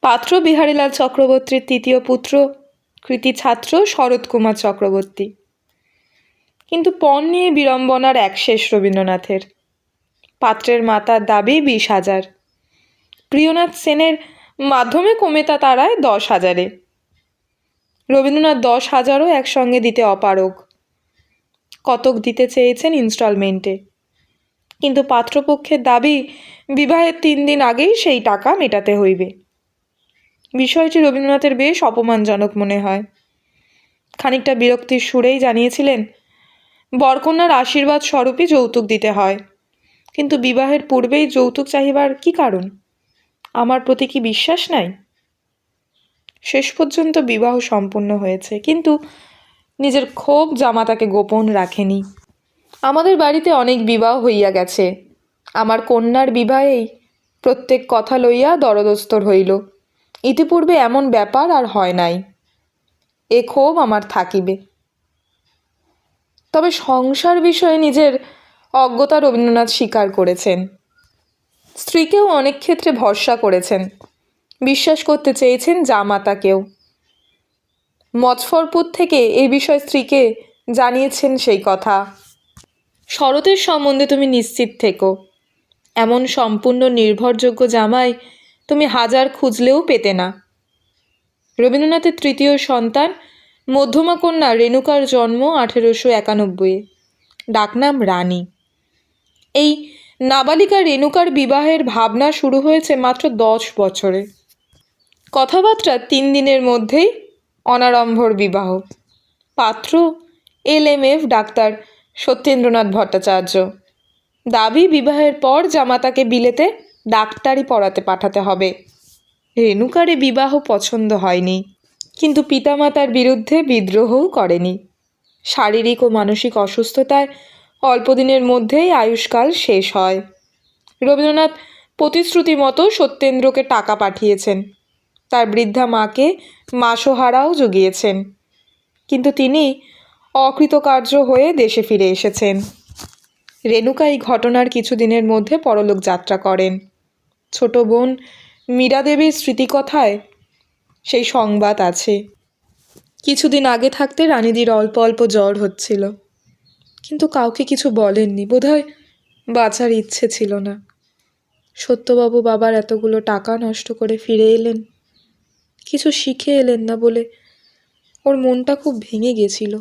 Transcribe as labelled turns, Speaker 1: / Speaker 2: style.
Speaker 1: পাত্র বিহারীলাল চক্রবর্তীর তৃতীয় পুত্র, কৃতি ছাত্র শরৎ কুমার চক্রবর্তী। কিন্তু পণ নিয়ে বিড়ম্বনার এক শেষ রবীন্দ্রনাথের। পাত্রের মাতার দাবি বিশ হাজার। প্রিয়নাথ সেনের মাধ্যমে কমে তা তারায় দশ হাজারে। রবীন্দ্রনাথ দশ হাজারও একসঙ্গে দিতে অপারগ। কতক দিতে চেয়েছেন ইনস্টলমেন্টে। কিন্তু পাত্রপক্ষের দাবি, বিবাহের তিন দিন আগেই সেই টাকা মেটাতে হইবে। বিষয়টি রবীন্দ্রনাথের বেশ অপমানজনক মনে হয়। খানিকটা বিরক্তির সুরেই জানিয়েছিলেন, বরকন্যার আশীর্বাদ স্বরূপই যৌতুক দিতে হয়। কিন্তু বিবাহের পূর্বেই যৌতুক চাহিবার কি কারণ? আমার প্রতি কি বিশ্বাস নাই? শেষ পর্যন্ত বিবাহ সম্পূর্ণ হয়েছে, কিন্তু নিজের ক্ষোভ জামাতাকে গোপন রাখেনি। আমাদের বাড়িতে অনেক বিবাহ হইয়া গেছে। আমার কন্যার বিবাহেই প্রত্যেক কথা লইয়া দরদস্তর হইল। ইতিপূর্বে এমন ব্যাপার আর হয় নাই। এ ক্ষোভ আমার থাকিবে। তবে সংসার বিষয়ে নিজের অজ্ঞতা রবীন্দ্রনাথ স্বীকার করেছেন। স্ত্রীকেও অনেক ক্ষেত্রে ভরসা করেছেন। বিশ্বাস করতে চেয়েছেন জামাতাকেও। মৎফরপুর থেকে এ বিষয়ে স্ত্রীকে জানিয়েছেন সেই কথা। শরতের সম্বন্ধে তুমি নিশ্চিত থেকো। এমন সম্পূর্ণ নির্ভরযোগ্য জামাই তুমি হাজার খুঁজলেও পেতে না। রবীন্দ্রনাথের তৃতীয় সন্তান মধ্যমা কন্যা রেণুকার জন্ম আঠেরোশো একানব্বইয়ে। ডাকনাম রানী। এই নাবালিকা রেণুকার বিবাহের ভাবনা শুরু হয়েছে মাত্র দশ বছরে। কথাবার্তা তিন দিনের মধ্যেই অনারম্ভর বিবাহ। পাত্র L M F doctor Satyendranath Bhattacharya. দাবি বিবাহের পর জামাতাকে বিলেতে ডাক্তারি পড়াতে পাঠাতে হবে। রেণুকারে বিবাহ পছন্দ হয়নি, কিন্তু পিতামাতার বিরুদ্ধে বিদ্রোহও করেনি। শারীরিক ও মানসিক অসুস্থতায় অল্পদিনের মধ্যেই আয়ুষ্কাল শেষ হয়। রবীন্দ্রনাথ প্রতিশ্রুতি মতো সত্যেন্দ্রকে টাকা পাঠিয়েছেন। তার বৃদ্ধা মাকে মাসোহারাও জুগিয়েছেন। কিন্তু তিনি অকৃতকার্য হয়ে দেশে ফিরে এসেছেন। রেণুকা এই ঘটনার কিছুদিনের মধ্যে পরলোক যাত্রা করেন। ছোট বোন মীরা দেবীর স্মৃতিকথায় সেই সংবাদ আছে। কিছুদিন আগে থাকতে রানীদির অল্প অল্প জ্বর হচ্ছিল। কিন্তু কাউকে কিছু বলেননি। বোধহয় বাঁচার ইচ্ছে ছিল না। সত্যবাবু বাবার এতগুলো টাকা নষ্ট করে ফিরে এলেন। কিছু শিখে এলেন না বলে ওর মনটা খুব ভেঙে গেছিল।